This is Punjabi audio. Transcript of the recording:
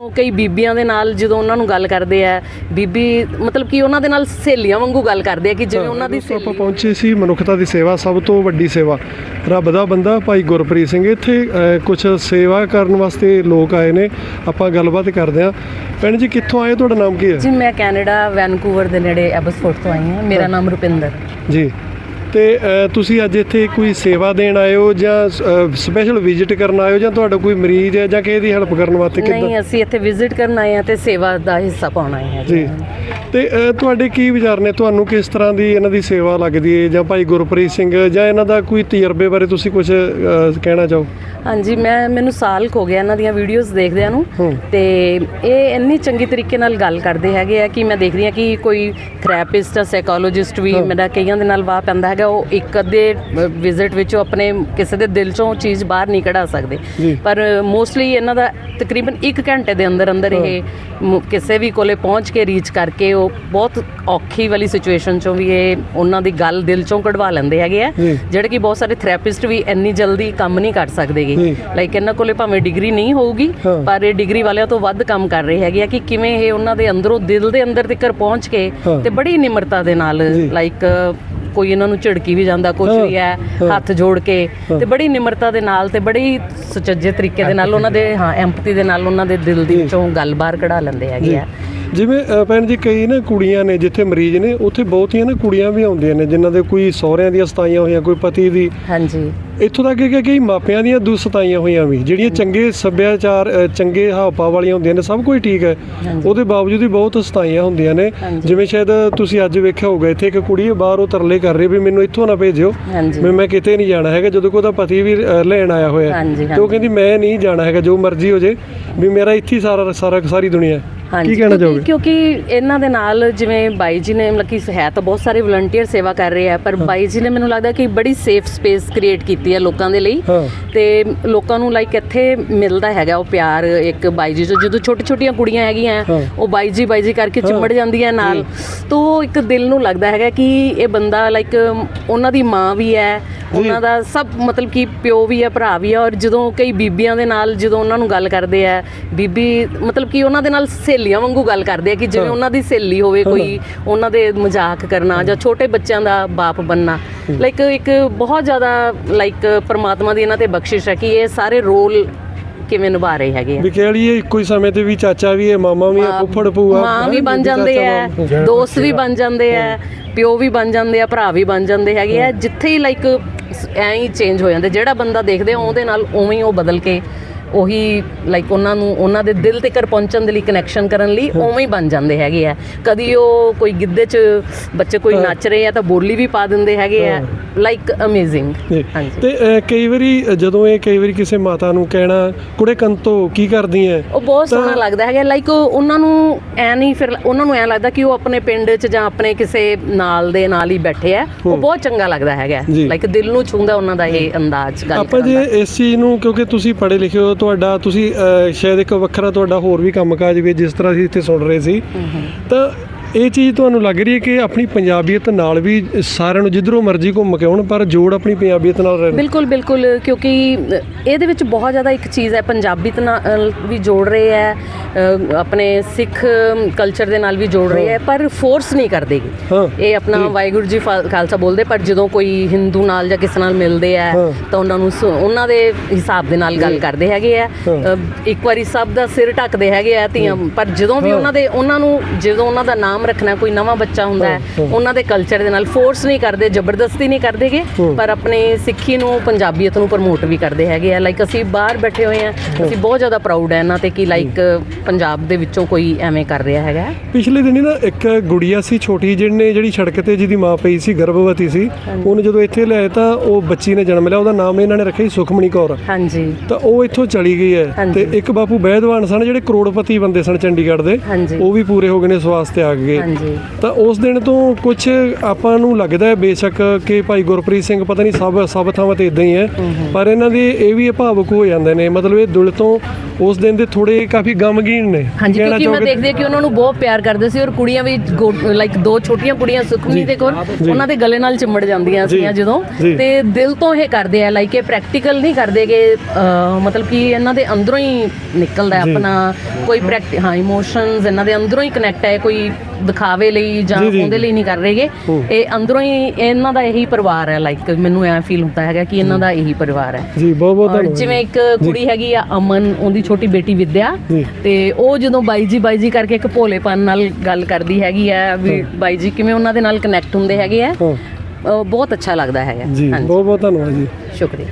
ਉਹ ਕਈ ਬੀਬੀਆਂ ਦੇ ਨਾਲ ਜਦੋਂ ਉਹਨਾਂ ਨੂੰ ਗੱਲ ਕਰਦੇ ਆ ਬੀਬੀ ਮਤਲਬ ਕਿ ਉਹਨਾਂ ਦੇ ਨਾਲ ਸਹੇਲੀਆਂ ਵਾਂਗੂ ਗੱਲ ਕਰਦੇ ਆ ਕਿ ਜਿਵੇਂ ਉਹਨਾਂ ਦੀ ਆਪਾਂ ਪਹੁੰਚੇ ਸੀ ਮਨੁੱਖਤਾ ਦੀ ਸੇਵਾ ਸਭ ਤੋਂ ਵੱਡੀ ਸੇਵਾ। ਰੱਬ ਦਾ ਬੰਦਾ ਭਾਈ ਗੁਰਪ੍ਰੀਤ ਸਿੰਘ ਇੱਥੇ ਕੁਝ ਸੇਵਾ ਕਰਨ ਵਾਸਤੇ ਲੋਕ ਆਏ ਨੇ। ਆਪਾਂ ਗੱਲਬਾਤ ਕਰਦੇ ਹਾਂ। ਭੈਣ ਜੀ ਕਿੱਥੋਂ ਆਏ ਤੁਹਾਡਾ ਨਾਮ ਕੀ ਹੈ? ਜੀ ਮੈਂ ਕੈਨੇਡਾ ਵੈਨਕੂਵਰ ਦੇ ਨੇੜੇ ਐਬਸਫੋਰਡ ਤੋਂ ਆਈ ਹਾਂ। ਮੇਰਾ ਨਾਮ ਰੁਪਿੰਦਰ। ਜੀ। ਤੇ ਤੁਸੀਂ ਅੱਜ ਇੱਥੇ ਕੋਈ ਸੇਵਾ ਦੇਣ ਆਏ ਹੋ ਜਾਂ ਸਪੈਸ਼ਲ ਵਿਜ਼ਿਟ ਕਰਨ ਆਏ ਹੋ ਜਾਂ ਤੁਹਾਡਾ ਕੋਈ ਮਰੀਜ਼ ਹੈ ਜਾਂ ਕਿਸੇ ਦੀ ਹੈਲਪ ਕਰਨ ਵਾਸਤੇ ਕਿੱਦਾਂ? ਨਹੀਂ ਅਸੀਂ ਇੱਥੇ ਵਿਜ਼ਿਟ ਕਰਨ ਆਏ ਹਾਂ ਤੇ ਸੇਵਾ ਦਾ ਹਿੱਸਾ ਪਾਉਣ ਆਏ ਹਾਂ ਜੀ। ਤੇ ਤੁਹਾਡੇ ਕੀ ਵਿਚਾਰ ਨੇ? ਤੁਹਾਨੂੰ ਕਿਸ ਤਰ੍ਹਾਂ ਦੀ ਇਹਨਾਂ ਦੀ ਸੇਵਾ ਲੱਗਦੀ ਹੈ ਜਾਂ ਭਾਈ ਗੁਰਪ੍ਰੀਤ ਸਿੰਘ ਜਾਂ ਇਹਨਾਂ ਦਾ ਕੋਈ ਤਜਰਬੇ ਬਾਰੇ ਤੁਸੀਂ ਕੁਝ ਕਹਿਣਾ ਚਾਹੋ? ਹਾਂਜੀ ਮੈਂ ਮੈਨੂੰ ਸਾਲ ਹੋ ਗਿਆ ਇਹਨਾਂ ਦੀਆਂ ਵੀਡੀਓਜ਼ ਦੇਖਦਿਆਂ ਨੂੰ। ਤੇ ਇਹ ਇੰਨੀ ਚੰਗੀ ਤਰੀਕੇ ਨਾਲ ਗੱਲ ਕਰਦੇ ਹੈਗੇ ਆ ਕਿ ਮੈਂ ਦੇਖਦੀ ਹਾਂ ਕਿ ਕੋਈ ਥੈਰੇਪਿਸਟ ਸਾਈਕੋਲੋਜਿਸਟ ਵੀ ਮੇਰਾ ਕਈਆਂ ਦੇ ਨਾਲ ਵਾਹ ਪੈਂਦਾ ਹੈਗਾ ਉਹ ਇੱਕ ਅੱਧੇ ਵਿਜ਼ਿਟ ਵਿੱਚ ਆਪਣੇ ਕਿਸੇ ਦੇ ਦਿਲ ਚੋਂ ਚੀਜ਼ ਬਾਹਰ ਨਹੀਂ ਕਢਾ ਸਕਦੇ। ਪਰ ਮੋਸਟਲੀ ਇਹਨਾਂ ਦਾ ਤਕਰੀਬਨ 1 ਘੰਟੇ ਦੇ ਅੰਦਰ ਅੰਦਰ ਇਹ ਕਿਸੇ ਵੀ ਕੋਲੇ ਪਹੁੰਚ ਕੇ ਰੀਚ ਕਰਕੇ ਉਹ ਬਹੁਤ ਔਖੀ ਵਾਲੀ ਸਿਚੁਏਸ਼ਨ ਚੋਂ ਵੀ ਇਹ ਉਹਨਾਂ ਦੀ ਗੱਲ ਦਿਲ ਚੋਂ ਕਢਵਾ ਲੈਂਦੇ ਹੈਗੇ ਆ। ਜਿਹੜੇ ਕਿ ਬਹੁਤ ਸਾਰੇ ਥੈਰੇਪਿਸਟ ਵੀ ਇੰਨੀ ਜਲਦੀ ਕੰਮ ਨਹੀਂ ਕਰ ਸਕਦੇਗੇ। ਲਾਈਕ ਇਹਨਾਂ ਕੋਲੇ ਭਾਵੇਂ ਡਿਗਰੀ ਨਹੀਂ ਹੋਊਗੀ। ਪਰ ਇਹ ਡਿਗਰੀ ਵਾਲਿਆਂ ਤੋਂ ਵੱਧ ਕੰਮ ਕਰ ਰਹੇ ਹੈਗੇ ਆ ਕਿ ਕਿਵੇਂ ਇਹ ਉਹਨਾਂ ਦੇ ਅੰਦਰੋਂ ਦਿਲ ਦੇ ਅੰਦਰ ਤੱਕ ਪਹੁੰਚ ਕੇ। ਤੇ ਬੜੀ ਨਿਮਰਤਾ ਦੇ ਨਾਲ। ਲਾਈਕ ਕੋਈ ਇਹਨਾਂ ਨੂੰ ਝਿੜਕੀ ਵੀ ਜਾਂਦਾ ਕੁਝ। ਵੀ ਹੈ। ਹੱਥ ਜੋੜ ਕੇ। ਤੇ ਬੜੀ ਨਿਮਰਤਾ ਦੇ ਨਾਲ ਤੇ ਬੜੀ ਸੁਚੱਜੇ ਤਰੀਕੇ ਦੇ ਨਾਲ ਉਹਨਾਂ ਦੇ ਹਾਂ ਐਮਪਥੀ ਦੇ ਨਾਲ ਉਹਨਾਂ ਦੇ ਦਿਲ ਦੇ ਵਿੱਚੋਂ ਗੱਲ ਬਾਹਰ ਕਢਾ ਲੈਂਦੇ ਹੈਗੇ ਆ। ਜਿਵੇਂ ਭੈਣ ਜੀ ਕਈ ਨਾ ਕੁੜੀਆਂ ਨੇ ਜਿੱਥੇ ਮਰੀਜ਼ ਨੇ ਉੱਥੇ ਬਹੁਤੀਆਂ ਨਾ ਕੁੜੀਆਂ ਵੀ ਆਉਂਦੀਆਂ ਨੇ ਜਿਨ੍ਹਾਂ ਦੇ ਕੋਈ ਸਹੁਰਿਆਂ ਦੀਆਂ ਸਤਾਈਆਂ ਹੋਈਆਂ ਕੋਈ ਪਤੀ ਦੀ। ਹਾਂਜੀ। ਇੱਥੋਂ ਤੱਕ ਕਿ ਕਈ ਮਾਪਿਆਂ ਦੀਆਂ ਦੁਸਤਾਈਆਂ ਹੋਈਆਂ ਵੀ ਜਿਹੜੀਆਂ ਚੰਗੇ ਸੱਭਿਆਚਾਰ ਚੰਗੇ ਹਾਵ ਵਾਲੀਆਂ ਹੁੰਦੀਆਂ ਨੇ ਸਭ ਕੁਝ ਠੀਕ ਹੈ। ਉਹਦੇ ਬਾਵਜੂਦ ਵੀ ਬਹੁਤ ਸਤਾਈਆਂ ਹੁੰਦੀਆਂ ਨੇ। ਜਿਵੇਂ ਸ਼ਾਇਦ ਤੁਸੀਂ ਅੱਜ ਵੇਖਿਆ ਹੋਊਗਾ ਇੱਥੇ ਇੱਕ ਕੁੜੀ ਬਾਹਰ ਉਹ ਤਰਲੇ ਕਰ ਰਹੀ ਵੀ ਮੈਨੂੰ ਇੱਥੋਂ ਨਾ ਭੇਜਿਓ। ਮੈਂ ਮੈਂ ਕਿਤੇ ਨਹੀਂ ਜਾਣਾ ਹੈਗਾ ਜਦੋਂ ਕਿ ਉਹਦਾ ਪਤੀ ਵੀ ਲੈਣ ਆਇਆ ਹੋਇਆ। ਤੇ ਉਹ ਕਹਿੰਦੀ ਮੈਂ ਨਹੀਂ ਜਾਣਾ ਹੈਗਾ ਜੋ ਮਰਜ਼ੀ ਹੋ ਜੇ ਵੀ ਮੇਰਾ ਇੱਥੇ ਸਾਰਾ ਸਾਰਾ ਸਾਰੀ ਦੁਨੀਆ ਹੈ। ਕੀ ਕਹਿਣਾ ਚਾਹੋਗੇ? ਕਿਉਂਕਿ ਇਹਨਾਂ ਦੇ ਨਾਲ ਜਿਵੇਂ ਬਾਈ ਜੀ ਨੇ ਮਤਲਬ ਕਿ ਹੈ ਤਾਂ ਬਹੁਤ ਸਾਰੇ ਵਲੰਟੀਅਰ ਸੇਵਾ ਕਰ ਰਹੇ ਆ ਪਰ ਬਾਈ ਜੀ ਨੇ ਮੈਨੂੰ ਲੱਗਦਾ ਕਿ ਬੜੀ ਸੇਫ ਸਪੇਸ ਕ੍ਰੀਏਟ ਕੀਤੀ ਹੈ ਲੋਕਾਂ ਦੇ ਲਈ। ਤੇ ਲੋਕਾਂ ਨੂੰ ਲਾਈਕ ਇੱਥੇ ਮਿਲਦਾ ਹੈਗਾ ਉਹ ਪਿਆਰ ਇੱਕ ਬਾਈ ਜੀ ਤੋਂ ਜਦੋਂ ਛੋਟੀ ਛੋਟੀਆਂ ਕੁੜੀਆਂ ਹੈਗੀਆਂ। ਉਹ ਬਾਈ ਜੀ ਬਾਈ ਜੀ ਕਰਕੇ ਚਿੰਬੜ ਜਾਂਦੀਆਂ ਨਾਲ। ਤਾਂ ਇੱਕ ਦਿਲ ਨੂੰ ਲੱਗਦਾ ਹੈਗਾ ਕਿ ਇਹ ਬੰਦਾ ਲਾਈਕ ਉਹਨਾਂ ਦੀ ਮਾਂ ਵੀ ਹੈ ਉਹਨਾਂ ਦਾ ਸਭ ਮਤਲਬ ਕਿ ਪਿਓ ਵੀ ਹੈ ਭਰਾ ਵੀ ਹੈ। ਔਰ ਜਦੋਂ ਕਈ ਬੀਬੀਆਂ ਦੇ ਨਾਲ ਜਦੋਂ ਉਹਨਾਂ ਨੂੰ ਗੱਲ ਕਰਦੇ ਆ ਬੀਬੀ ਮਤਲਬ ਕਿ ਉਹਨਾਂ ਦੇ ਨਾਲ ਸਹੇਲੀਆਂ ਵਾਂਗੂ ਗੱਲ ਕਰਦੇ ਆ ਕਿ ਜਿਵੇਂ ਉਹਨਾਂ ਦੀ ਸਹੇਲੀ ਹੋਵੇ ਕੋਈ ਉਹਨਾਂ ਦੇ ਮਜ਼ਾਕ ਕਰਨਾ ਜਾਂ ਛੋਟੇ ਬੱਚਿਆਂ ਦਾ ਬਾਪ ਬੰਨਾ ਲਾਈਕ ਇੱਕ ਬਹੁਤ ਜ਼ਿਆਦਾ ਲਾਈਕ ਪਰਮਾਤਮਾ ਦੀ ਇਹਨਾਂ ਤੇ ਬਖਸ਼ਿਸ਼ ਹੈ ਕਿ ਇਹ ਸਾਰੇ ਰੋਲ ਕਿਵੇਂ ਨਿਭਾ ਰਹੇ ਹੈਗੇ ਆ। ਵੀ ਕਹਿ ਲਈਏ ਇੱਕੋ ਹੀ ਸਮੇਂ ਤੇ ਵੀ ਚਾਚਾ ਵੀ ਹੈ ਮਾਮਾ ਵੀ ਹੈ ਫੁੱਫੜ ਭੂਆ ਮਾਂ ਵੀ ਬਣ ਜਾਂਦੇ ਆ। ਦੋਸਤ ਵੀ ਬਣ ਜਾਂਦੇ ਆ ਪਿਓ ਵੀ ਬਣ ਜਾਂਦੇ ਆ ਭਰਾ ਵੀ ਬਣ ਜਾਂਦੇ ਹੈਗੇ ਆ। ਜਿੱਥੇ ਹੀ ਲਾਈਕ ਐਂ ਹੀ ਚੇਂਜ ਹੋ ਜਾਂਦੇ ਜਿਹੜਾ ਬੰਦਾ ਦੇਖਦੇ ਆ ਉਹਦੇ ਨਾਲ ਉਵੇਂ ਹੀ ਉਹ ਬਦਲ ਕੇ ਉਹੀ ਲਾਈਕ ਉਹਨਾਂ ਨੂੰ ਉਹਨਾਂ ਦੇ ਦਿਲ ਤੇ ਕਰ ਪਹੁੰਚਣ ਦੇ ਲਈ ਕਨੈਕਸ਼ਨ ਕਰਨ ਲਈ ਉਵੇਂ ਹੀ ਬਣ ਜਾਂਦੇ ਹੈਗੇ ਆ। ਕਦੀ ਉਹ ਕੋਈ ਗਿੱਧੇ 'ਚ ਬੱਚੇ ਕੋਈ ਨੱਚ ਰਹੇ ਆ ਤਾਂ ਬੋਲੀ ਵੀ ਪਾ ਦਿੰਦੇ ਹੈਗੇ ਆ। Like amazing. ਹਾਂਜੀ। ਤੇ ਕਈ ਵਾਰੀ ਜਦੋਂ ਇਹ ਕਈ ਵਾਰੀ ਕਿਸੇ ਮਾਤਾ ਨੂੰ ਕਹਿਣਾ ਕੁੜੇ ਕੰਤੋ ਕੀ ਕਰਦੀ ਐ? ਉਹ ਬਹੁਤ ਸੋਹਣਾ ਲੱਗਦਾ ਹੈਗਾ। ਲਾਈਕ ਉਹਨਾਂ ਨੂੰ ਐ ਨਹੀਂ ਫਿਰ ਉਹਨਾਂ ਨੂੰ ਐ ਲੱਗਦਾ ਕਿ ਉਹ ਆਪਣੇ ਪਿੰਡ 'ਚ ਜਾਂ ਆਪਣੇ ਕਿਸੇ ਨਾਲ ਦੇ ਨਾਲ ਹੀ ਬੈਠੇ ਆ। ਉਹ ਬਹੁਤ ਚੰਗਾ ਲੱਗਦਾ ਹੈਗਾ। ਲਾਈਕ ਦਿਲ ਨੂੰ ਛੂੰਦਾ ਉਹਨਾਂ ਦਾ ਇਹ ਅੰਦਾਜ਼ ਗੱਲ ਆਪਾਂ ਜੇ ਇਸ ਚੀਜ਼ ਨੂੰ ਕਿਉਂਕਿ ਤੁਸੀਂ ਪੜ੍ਹੇ ਲਿਖੇ ਹੋ ਤੁਹਾਡਾ ਤੁਸੀਂ ਅ, ਸ਼ਾਇਦ ਇੱਕ ਵੱਖਰਾ ਤੁਹਾਡਾ ਹੋਰ ਵੀ ਕੰਮਕਾਜ ਵੀ ਹੈ, ਜਿਸ ਤਰ੍ਹਾਂ ਅਸੀਂ ਇੱਥੇ ਸੁਣ ਰਹੇ ਸੀ। ਤਾਂ ਇਹ ਚੀਜ਼ ਤੁਹਾਨੂੰ ਲੱਗ ਰਹੀ ਹੈ ਕਿ ਆਪਣੀ ਪੰਜਾਬੀਅਤ ਨਾਲ ਵੀ ਸਾਰਿਆਂ ਨੂੰ ਜਿੱਧਰੋਂ ਮਰਜ਼ੀ ਘੁੰਮ ਕੇ ਆਉਣ ਪਰ ਜੋੜ ਆਪਣੀ ਪੰਜਾਬੀਅਤ ਨਾਲ ਰਹਿਣ। ਬਿਲਕੁਲ ਬਿਲਕੁਲ ਕਿਉਂਕਿ ਅ, ਇਹਦੇ ਵਿੱਚ ਬਹੁਤ ਜ਼ਿਆਦਾ ਇੱਕ ਚੀਜ਼ ਹੈ ਪੰਜਾਬੀ ਨਾਲ ਵੀ ਜੋੜ ਰਹੇ ਹੈ। ਆਪਣੇ ਸਿੱਖ ਕਲਚਰ ਦੇ ਨਾਲ ਵੀ ਜੋੜ ਰਹੇ ਹੈ ਪਰ ਫੋਰਸ ਨਹੀਂ ਕਰਦੇ ਗੇ। ਹਾਂ। ਇਹ ਆਪਣਾ ਵਾਹਿਗੁਰੂ ਜੀ ਖਾਲਸਾ ਬੋਲਦੇ ਪਰ ਜਦੋਂ ਕੋਈ ਹਿੰਦੂ ਨਾਲ ਜਾਂ ਕਿਸੇ ਨਾਲ ਮਿਲਦੇ ਆ। ਤਾਂ ਉਹਨਾਂ ਨੂੰ ਉਹਨਾਂ ਦੇ ਹਿਸਾਬ ਦੇ ਨਾਲ ਗੱਲ ਕਰਦੇ ਹੈਗੇ ਆ। ਇੱਕ ਵਾਰੀ ਸਭ ਦਾ ਸਿਰ ਢੱਕਦੇ ਹੈਗੇ ਆ ਧੀਆਂ ਪਰ ਜਦੋਂ ਵੀ ਉਹਨਾਂ ਦੇ ਉਹਨਾਂ ਨੂੰ ਜਦੋਂ ਉਹਨਾਂ ਦਾ ਨਾਮ ਰੱਖਣਾ ਕੋਈ ਨਵਾਂ ਬੱਚਾ ਹੁੰਦਾ ਹੈ ਉਹਨਾਂ ਦੇ ਕਲਚਰ ਦੇ ਨਾਲ ਫੋਰਸ ਨਹੀਂ ਕਰਦੇ ਜ਼ਬਰਦਸਤੀ ਨਹੀਂ ਕਰਦੇਗੇ ਪਰ ਆਪਣੇ ਸਿੱਖੀ ਨੂੰ ਪੰਜਾਬੀਅਤ ਨੂੰ ਪ੍ਰਮੋਟ ਵੀ ਕਰਦੇ ਹੈਗੇ ਆ। ਲਾਈਕ ਅਸੀਂ ਬਾਹਰ ਬੈਠੇ ਹੋਏ ਆ ਅਸੀਂ ਬਹੁਤ ਜ਼ਿਆਦਾ ਪ੍ਰਾਊਡ ਹੈ ਇਹਨਾਂ ਤੇ ਕਿ ਲਾਈਕ ਪੰਜਾਬ ਦੇ ਵਿੱਚੋਂ ਕੋਈ ਐਵੇਂ ਕਰ ਰਿਹਾ ਹੈਗਾ? ਪਿਛਲੇ ਦਿਨੀ ਨਾ ਇੱਕ ਗੁੜੀਆ ਸੀ ਛੋਟੀ ਜਿਹਨੇ ਜਿਹੜੀ ਸੜਕ ਤੇ ਜਿਹਦੀ ਮਾਂ ਪਈ ਸੀ ਗਰਭਵਤੀ ਸੀ ਉਹਨੂੰ ਜਦੋਂ ਇੱਥੇ ਲਿਆਏ ਤਾਂ ਉਹ ਬੱਚੀ ਨੇ ਜਨਮ ਲਿਆ ਉਹਦਾ ਨਾਮ ਇਹਨਾਂ ਨੇ ਰੱਖਿਆ ਸੀ ਸੁਖਮਣੀ ਕੌਰ। ਹਾਂਜੀ। ਤਾਂ ਉਹ ਇੱਥੋਂ ਚਲੀ ਗਈ ਹੈ। ਤੇ ਇੱਕ ਬਾਪੂ ਬੈਦਵਾਨ ਸਨ ਜਿਹੜੇ ਕਰੋੜਪਤੀ ਬੰਦੇ ਸਨ ਚੰਡੀਗੜ੍ਹ ਦੇ ਉਹ ਵੀ ਪੂਰੇ ਹੋ ਗਏ ਨੇ ਇਸ ਵਾਸਤੇ ਆ ਗਏ। ਹਾਂਜੀ। ਤਾਂ ਉਸ ਦਿਨ ਤੋਂ ਕੁਝ ਆਪਾਂ ਨੂੰ ਲੱਗਦਾ ਹੈ ਬੇਸ਼ੱਕ ਕਿ ਭਾਈ ਗੁਰਪ੍ਰੀਤ ਸਿੰਘ ਪਤਾ ਨਹੀਂ ਸਭ ਸਭ ਥਾਵਾਂ ਤੇ ਇਦਾਂ ਹੀ ਹੈ ਪਰ ਇਹਨਾਂ ਦੇ ਇਹ ਵੀ ਭਾਵੁਕ ਹੋ ਜਾਂਦੇ ਨੇ ਮਤਲਬ ਇਹ ਦਿਲ ਤੋਂ ਉਸ ਦਿਨ ਦੇ ਥੋੜੇ ਕਾਫੀ ਗਮ ਰੰਗੀਨ ਨੇ। ਹਾਂਜੀ ਕਿਉਂਕਿ ਮੈਂ? ਦੇਖਦੀ ਕਿ ਉਹਨਾਂ ਨੂੰ ਬਹੁਤ ਪਿਆਰ ਕਰਦੇ ਸੀ ਔਰ ਕੁੜੀਆਂ ਵੀ ਲਾਈਕ ਦੋ ਛੋਟੀਆਂ ਕੁੜੀਆਂ ਸੁਖਮਨੀ ਤੇ ਕੋਲ ਉਹਨਾਂ ਦੇ ਗਲੇ ਨਾਲ ਚਿੰਮੜ ਜਾਂਦੀਆਂ ਸੀਆਂ ਜਦੋਂ। ਤੇ ਦਿਲ ਤੋਂ ਇਹ ਕਰਦੇ ਆ ਲਾਈਕ ਇਹ ਪ੍ਰੈਕਟੀਕਲ ਨਹੀਂ ਕਰਦੇ ਕਿ ਮਤਲਬ ਕਿ ਇਹਨਾਂ ਦੇ ਅੰਦਰੋਂ ਹੀ ਨਿਕਲਦਾ। ਆਪਣਾ। ਕੋਈ ਪ੍ਰੈਕਟ ਹਾਂ ਇਮੋਸ਼ਨਸ ਇਹਨਾਂ ਦੇ ਅੰਦਰੋਂ ਹੀ ਕਨੈਕਟ ਹੈ ਕੋਈ ਦਿਖਾਵੇ ਲਈ ਜਾਂ ਉਹਦੇ ਲਈ ਨਹੀਂ ਕਰ ਰਹੇਗੇ। ਇਹ ਅੰਦਰੋਂ ਹੀ ਇਹਨਾਂ ਦਾ ਇਹੀ ਪਰਿਵਾਰ ਹੈ ਲਾਈਕ ਮੈਨੂੰ ਐ ਫੀਲ ਹੁੰਦਾ ਹੈਗਾ ਕਿ ਇਹਨਾਂ ਦਾ ਇਹੀ ਪਰਿਵਾਰ ਹੈ। ਜੀ ਬਹੁਤ ਬਹੁਤ ਧੰਨਵਾਦ। ਜਿਵੇਂ ਇੱਕ ਕੁੜੀ ਹੈਗੀ ਆ ਅਮਨ ਉਹਦੀ ਛੋਟੀ ਬੇਟੀ ਵਿਦਿਆ। ਤੇ ਉਹ ਜਦੋਂ ਬਾਈ ਜੀ ਬਾਈ ਜੀ ਕਰਕੇ ਇੱਕ ਭੋਲੇਪਨ ਨਾਲ ਗੱਲ ਕਰਦੀ ਹੈਗੀ ਆ ਵੀ ਬਾਈ ਜੀ ਕਿਵੇਂ ਉਹਨਾਂ ਦੇ ਨਾਲ ਕਨੈਕਟ ਹੁੰਦੇ ਹੈਗੇ ਆ ਬਹੁਤ ਅੱਛਾ ਲੱਗਦਾ ਹੈਗਾ। ਜੀ ਬਹੁਤ ਬਹੁਤ ਧੰਨਵਾਦ ਜੀ। ਸ਼ੁਕਰੀਆ।